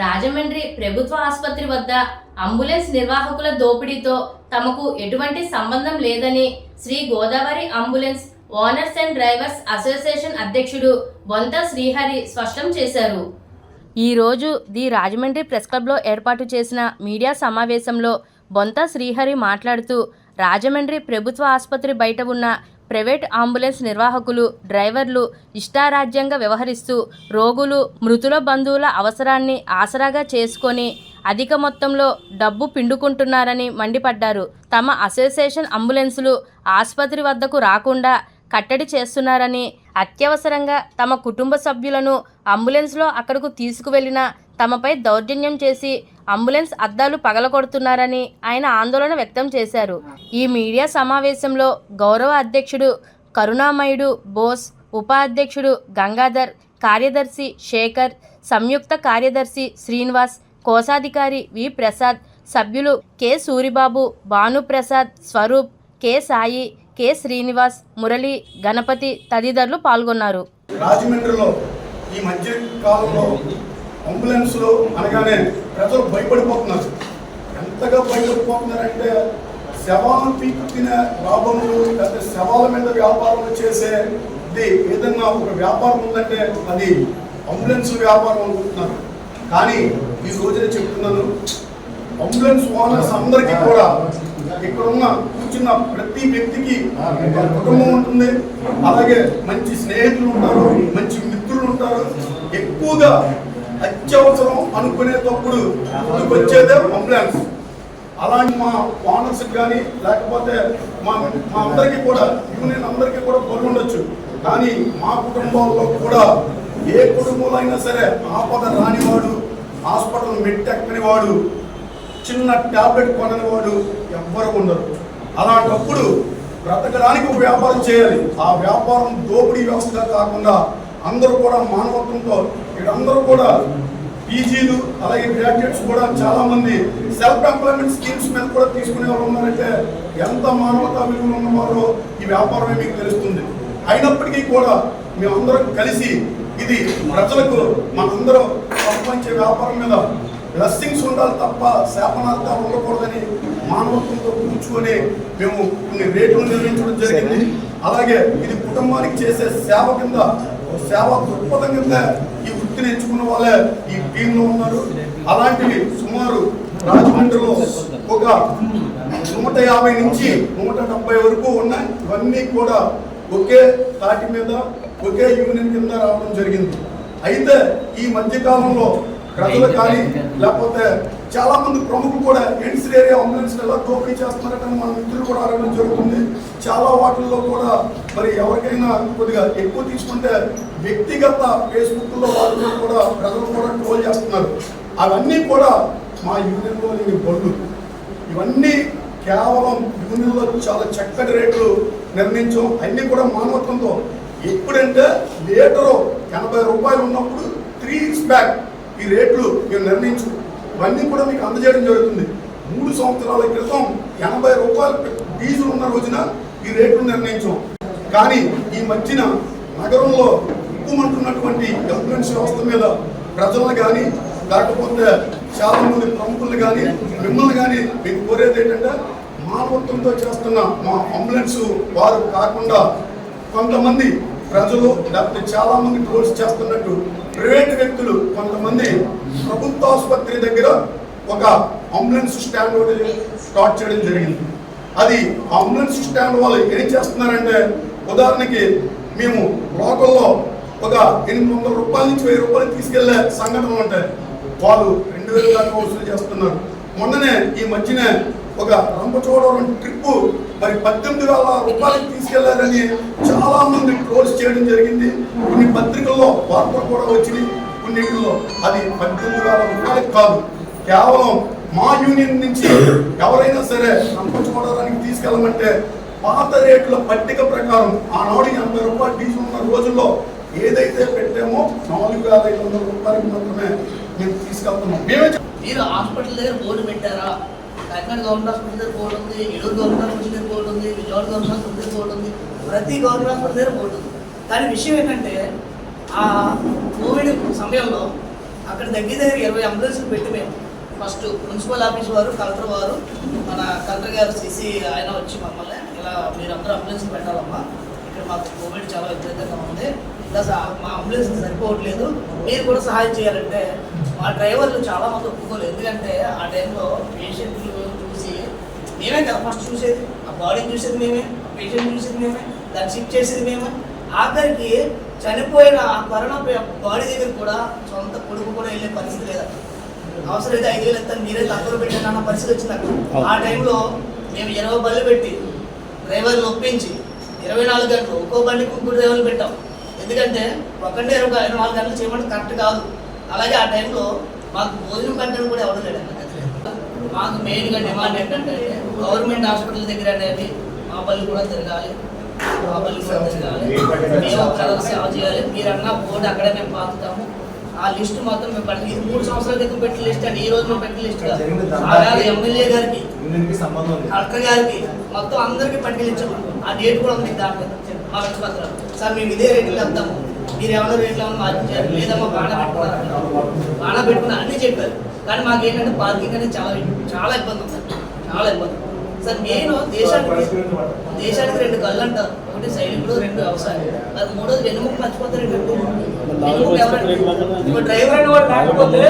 రాజమండ్రి ప్రభుత్వ ఆసుపత్రి వద్ద అంబులెన్స్ నిర్వాహకుల దోపిడీతో తమకు ఎటువంటి సంబంధం లేదని Sri Godavari ambulance owners and drivers association అధ్యక్షుడు బొంత శ్రీహరి స్పష్టం చేశారు. ఈ రోజు ది రాజమండ్రి ప్రెస్ క్లబ్లో ఏర్పాటు చేసిన మీడియా సమావేశంలో బొంత శ్రీహరి మాట్లాడుతూ రాజమండ్రి ప్రభుత్వ ఆసుపత్రి బయట ఉన్న ప్రైవేట్ అంబులెన్స్ నిర్వాహకులు డ్రైవర్లు ఇష్టారాజ్యంగా వ్యవహరిస్తూ రోగులు మృతుల బంధువుల అవసరాన్ని ఆసరాగా చేసుకొని అధిక మొత్తంలో డబ్బు పిండుకుంటున్నారని మండిపడ్డారు. తమ అసోసియేషన్ అంబులెన్సులు ఆసుపత్రి వద్దకు రాకుండా కట్టడి చేస్తున్నారని అత్యవసరంగా తమ కుటుంబ సభ్యులను అంబులెన్స్లో అక్కడకు తీసుకువెళ్ళిన తమపై దౌర్జన్యం చేసి అంబులెన్స్ అద్దాలు పగలగొడుతున్నారని ఆయన ఆందోళన వ్యక్తం చేశారు. ఈ మీడియా సమావేశంలో గౌరవ అధ్యక్షుడు కరుణామయుడు బోస్ ఉపాధ్యక్షుడు గంగాధర్ కార్యదర్శి శేఖర్ సంయుక్త కార్యదర్శి శ్రీనివాస్ కోశాధికారి వి ప్రసాద్ సభ్యులు K Suribabu Bhanuprasad Swaroop K Sai K Srinivas Murali Ganapathi తదితరులు పాల్గొన్నారు. రాజమండ్రిలో ఈ మధ్య కాలంలో అంబులెన్స్లు అనగానే ప్రజలు భయపడిపోతున్నారు. ఎంతగా భయపడిపోతున్నారంటే శవాలను పీక్కిన లాభములు లేకపోతే శవాల మీద వ్యాపారం చేసే ఇది ఏదన్నా ఒక వ్యాపారం ఉందంటే అది అంబులెన్స్ వ్యాపారం అనుకుంటున్నారు కానీ ఈ రోజున చెప్తున్నాను అంబులెన్స్ ఓనర్స్ అందరికీ కూడా ఇక్కడ ఉన్న కూర్చున్న ప్రతి వ్యక్తికి కుటుంబం ఉంటుంది. అలాగే మంచి స్నేహితులు ఉంటారు మంచి మిత్రులు ఉంటారు. ఎక్కువగా అత్యవసరం అనుకునేటప్పుడు ముందుకు వచ్చేదే అంబులెన్స్ అలాంటి మా ఓనర్స్ కానీ లేకపోతే మా మా అందరికీ కూడా యూనియన్ అందరికీ కూడా పనులు ఉండొచ్చు. కానీ మా కుటుంబంలో కూడా ఏ కుటుంబంలో అయినా సరే ఆపద రానివాడు హాస్పిటల్ మెట్టెక్కని వాడు చిన్న టాబ్లెట్ కొనని వాడు ఎవ్వరు ఉండరు. అలాంటప్పుడు బ్రతకడానికి వ్యాపారం చేయాలి. ఆ వ్యాపారం దోపిడీ వ్యవస్థగా కాకుండా అందరూ కూడా మానవత్వంతో వీళ్ళందరూ కూడా పీజీలు అలాగే గ్రాడ్యుయేట్స్ కూడా చాలా మంది సెల్ఫ్ ఎంప్లాయ్మెంట్ స్కీమ్స్ మీద కూడా తీసుకునే వాళ్ళు ఉన్నారంటే ఎంత మానవతా విలువలు ఉన్నవారో ఈ వ్యాపారమే మీకు తెలుస్తుంది. అయినప్పటికీ కూడా మేమందరం కలిసి ఇది ప్రజలకు మనందరం సంపాదించే వ్యాపారం మీద బ్లెస్సింగ్స్ ఉండాలి తప్ప శాపనార్థాలు ఉండకూడదని మానవత్వంతో కూర్చుకొని మేము కొన్ని రేట్లు నిర్ణయించడం జరిగింది. అలాగే ఇది కుటుంబానికి చేసే సేవ కింద సేవ దృక్పథం కింద ఈ వృత్తిని ఎంచుకున్న వాళ్ళే ఈ టీంలో ఉన్నారు. అలాంటివి సుమారు రాజమండ్రిలో ఒక నూట యాభై నుంచి నూట డెబ్బై వరకు ఉన్నాయి ఇవన్నీ కూడా ఒకే తాటి మీద ఒకే యూనియన్ కింద రావడం జరిగింది. అయితే ఈ మధ్య కాలంలో ప్రజలు కానీ లేకపోతే చాలా మంది ప్రముఖులు కూడా ఎన్సీ ఏరియా అంబులెన్స్ ఎలా దోపిడీ చేస్తున్నారని మన మిత్రులు కూడా అడగడం జరుగుతుంది. చాలా వాటిల్లో కూడా మరి ఎవరికైనా కొద్దిగా ఎక్కువ తీసుకుంటే వ్యక్తిగత ఫేస్బుక్లో వాళ్ళు కూడా ప్రజలు కూడా ట్రోల్ చేస్తున్నారు. అవన్నీ కూడా మా యూనియన్లో లేని బళ్ళు. ఇవన్నీ కేవలం యూనియన్లో చాలా చక్కటి రేట్లు నిర్ణయించాం అన్నీ కూడా మానవత్వంతో. ఎప్పుడంటే లీటరు ఎనభై రూపాయలు ఉన్నప్పుడు త్రీ ఇయర్స్ బ్యాక్ ఈ రేట్లు మేము నిర్ణయించుకో ఇవన్నీ కూడా మీకు అందజేయడం జరుగుతుంది. మూడు సంవత్సరాల క్రితం ఎనభై రూపాయలు డీజిల్ ఉన్న రోజున ఈ రేట్లు నిర్ణయించాం. కానీ ఈ మధ్యన నగరంలో ఎక్కుమంటున్నటువంటి అంబులెన్స్ వ్యవస్థ మీద ప్రజలను కానీ లేకపోతే చాలా మంది ప్రముఖులు కానీ మిమ్మల్ని కానీ మీకు కోరేది ఏంటంటే మానవత్వంతో చేస్తున్న మా అంబులెన్స్ వారు కాకుండా కొంతమంది ప్రజలు లేకపోతే చాలా మంది ట్రోల్స్ చేస్తున్నట్టు ప్రైవేట్ వ్యక్తులు కొంతమంది ప్రభుత్వ ఆసుపత్రి దగ్గర ఒక అంబులెన్స్ స్టాండ్ ఒకటి స్టార్ట్ చేయడం జరిగింది. అది అంబులెన్స్ స్టాండ్ వాళ్ళు ఏం చేస్తున్నారంటే ఉదాహరణకి మేము లోకల్లో ఒక ఎనిమిది వందల రూపాయల నుంచి వెయ్యి రూపాయలు తీసుకెళ్ళే సంఘటనలు ఉంటాయి. వాళ్ళు రెండు వేల దాకా వసూలు చేస్తున్నారు. మొన్ననే ఈ మధ్యనే ఒక రంపచోడవరం ట్రిప్ మరి పద్దెనిమిది వేల రూపాయలకి తీసుకెళ్ళారని చాలా మంది ట్రోల్స్ చేయడం జరిగింది. కొన్ని పత్రికల్లో వార్తలు కూడా వచ్చినాయి. కొన్నిటిలో అది పద్దెనిమిది వేల రూపాయలు కాదు. కేవలం మా యూనియన్ నుంచి ఎవరైనా సరే రంపచోడవరానికి తీసుకెళ్ళమంటే పాత రేట్ల పట్టిక ప్రకారం ఆనాడు ఎనభై రూపాయలు డీజిల్ ఉన్న రోజుల్లో ఏదైతే పెట్టామో నాలుగు వేల ఐదు వందల రూపాయలకు మాత్రమే మేము తీసుకెళ్తున్నాం. మేమే మీరు హాస్పిటల్ దగ్గర బోర్డు పెట్టారా? కాకినాడ గవర్నమెంట్ హాస్పిటల్ దగ్గర బోర్డు ఉంది ఏలూరు గవర్నమెంట్ హాస్పిటల్ దగ్గర బోర్డు ఉంది విజయవాడ గవర్నమెంట్ హాస్పిటల్ దగ్గర బోర్డు ఉంది ప్రతి గవర్నమెంట్ హాస్పిటల్ దగ్గర బోర్డు ఉంది. కానీ విషయం ఏంటంటే ఆ కోవిడ్ సమయంలో అక్కడ దగ్గర దగ్గర ఇరవై అంబులెన్స్లు పెట్టి మేము ఫస్ట్ మున్సిపల్ ఆఫీస్ వారు కలెక్టర్ వారు మన కలెక్టర్ గారు సిసి ఆయన వచ్చి మమ్మల్ని ఇలా మీరందరూ అంబులెన్స్ పెట్టాలమ్మా ఇక్కడ మాకు కోవిడ్ చాలా విపరీతంగా ఉంది ఇలా మా అంబులెన్స్ సరిపోవట్లేదు మీరు కూడా సహాయం చేయాలంటే మా డ్రైవర్లు చాలా మంది ఒప్పుకోలేదు. ఎందుకంటే ఆ టైంలో పేషెంట్లు చూసి మేమే కదా ఫస్ట్ చూసేది. ఆ బాడీని చూసేది మేమే పేషెంట్ చూసేది మేమే దాన్ని షిఫ్ట్ చేసేది మేమే. ఆఖరికి చనిపోయిన ఆ కరోనా బాడీ దగ్గర కూడా సొంత కొడుకు కూడా వెళ్ళే పరిస్థితి లేదా. అవసరమైతే ఐదు వేలు ఎత్తాను మీరే తక్కువ పెట్టండి అన్న పరిస్థితి వచ్చింది అక్కడ. ఆ టైంలో మేము ఇరవై బళ్ళు పెట్టి డ్రైవర్లు ఒప్పించి ఇరవై నాలుగు గంటలు ఒక్కో బండికి ముగ్గురు డ్రైవర్లు పెట్టాం. ఎందుకంటే ఒకటే ఇరవై ఇరవై నాలుగు గంటలు చేయమంటే కరెక్ట్ కాదు. అలాగే ఆ టైంలో మాకు భోజనం కంటే కూడా ఎవరు లేడు. మాకు మెయిన్గా డిమాండ్ ఏంటంటే గవర్నమెంట్ హాస్పిటల్ దగ్గర అనేది మా బళ్ళు కూడా తిరగాలి. మేము సేవ చేయాలి మీరన్నా బోర్డు అక్కడే మేము పాతుతాము ఆ లిస్ట్ మొత్తం మేము పట్టి ఇది మూడు సంవత్సరాల క్రితం పెట్టిన లిస్ట్ అండి ఈ రోజు మేము పెట్టిన లిస్ట్ కాదు ఎమ్మెల్యే గారికి అక్క కలెక్టర్ గారికి మొత్తం అందరికి పట్టుకెళ్ళించాము ఆ డేట్ కూడా ఉంది దాని మీద మా వినపత్రాలు సార్ మేము ఇదే రేట్లు వెళ్తాము మీరు ఏమైనా రేట్లు ఏమైనా మార్చారు లేదమ్మా బాగా పెట్టుకున్నారు బాగా పెట్టుకున్నా అన్నీ చెప్పారు కానీ మాకు ఏంటంటే పార్కింగ్ అనేది చాలా చాలా ఇబ్బంది ఉంది చాలా ఇబ్బంది. సార్ మెయిన్ దేశానికి దేశానికి రెండు కళ్ళు అంటారు ఒకటి సైనికుడు రెండు వ్యవసాయం అది మూడోది వెన్నుముక మర్చిపోతారు రెండు వెన్నుముక ఎవరంటే డ్రైవర్ అయిన వాడు లేకపోతే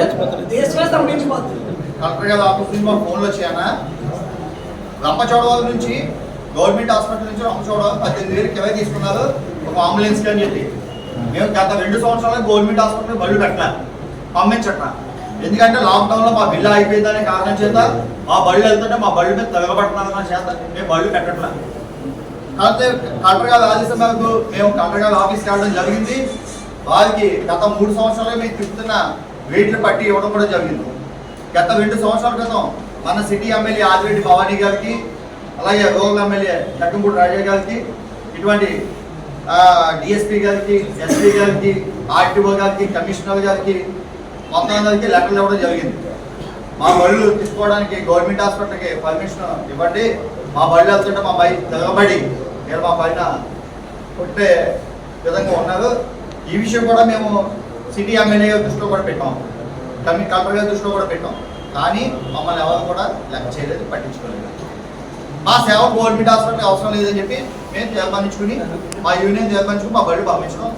దేశమే స్తంభించిపోతుంది కలెక్టర్ ఆఫీస్ నుంచి మా ఫోన్లో వచ్చాయన రంపచోడవాల నుంచి గవర్నమెంట్ హాస్పిటల్ నుంచి రంపచోడవరం పద్దెనిమిది వేలు కిరాయి తీసుకున్నారు ఒక అంబులెన్స్కి అని చెప్పి. మేము గత రెండు సంవత్సరాలు గవర్నమెంట్ హాస్పిటల్ బళ్ళు పెట్టినా పంపించట్లా. ఎందుకంటే లాక్డౌన్లో మా బిల్లు అయిపోయిందనే కారణం చేత మా బళ్ళు వెళ్తుంటే మా బళ్ళు మీద తగలబడుతున్నారు చేత. మేము బళ్ళు పెట్టట్లా కాకపోతే కలెక్టర్ గారు ఆదేశం మేరకు మేము కలెక్టర్ ఆఫీస్కి వెళ్ళడం జరిగింది. వారికి గత మూడు సంవత్సరాలుగా మేము తిప్పుతున్న వీటిని పట్టి ఇవ్వడం కూడా జరిగింది. గత రెండు సంవత్సరాల క్రితం మన సిటీ ఎమ్మెల్యే ఆదిరెడ్డి భవానీ గారికి అలాగే రూరల్ ఎమ్మెల్యే లక్కంపూడి రాజా గారికి ఇటువంటి డిఎస్పీ గారికి ఎస్పీ గారికి ఆర్టీఓ గారికి కమిషనర్ గారికి మొత్తం అందరికీ లెటర్లు ఇవ్వడం జరిగింది. మా బళ్ళు తీసుకోవడానికి గవర్నమెంట్ హాస్పిటల్కి పర్మిషన్ ఇవ్వండి. మా బళ్ళు వెళ్తుంటే మా బై తిరగబడి మీరు మా పైన కొట్టే విధంగా ఉన్నారు. ఈ విషయం కూడా మేము సిటీ ఎమ్మెల్యే గారి దృష్టిలో కూడా పెట్టాం. కమి కలెక్టర్ గారి దృష్టిలో కూడా పెట్టాం. కానీ మమ్మల్ని ఎవరు కూడా లెక్క చేయలేదు పట్టించుకోలేదు. మా సేవ గవర్నమెంట్ హాస్పిటల్ అవసరం లేదని చెప్పి మేము తీర్మానించుకుని మా యూనియన్ తీర్మానించుకుని మా బళ్ళు పంపించడం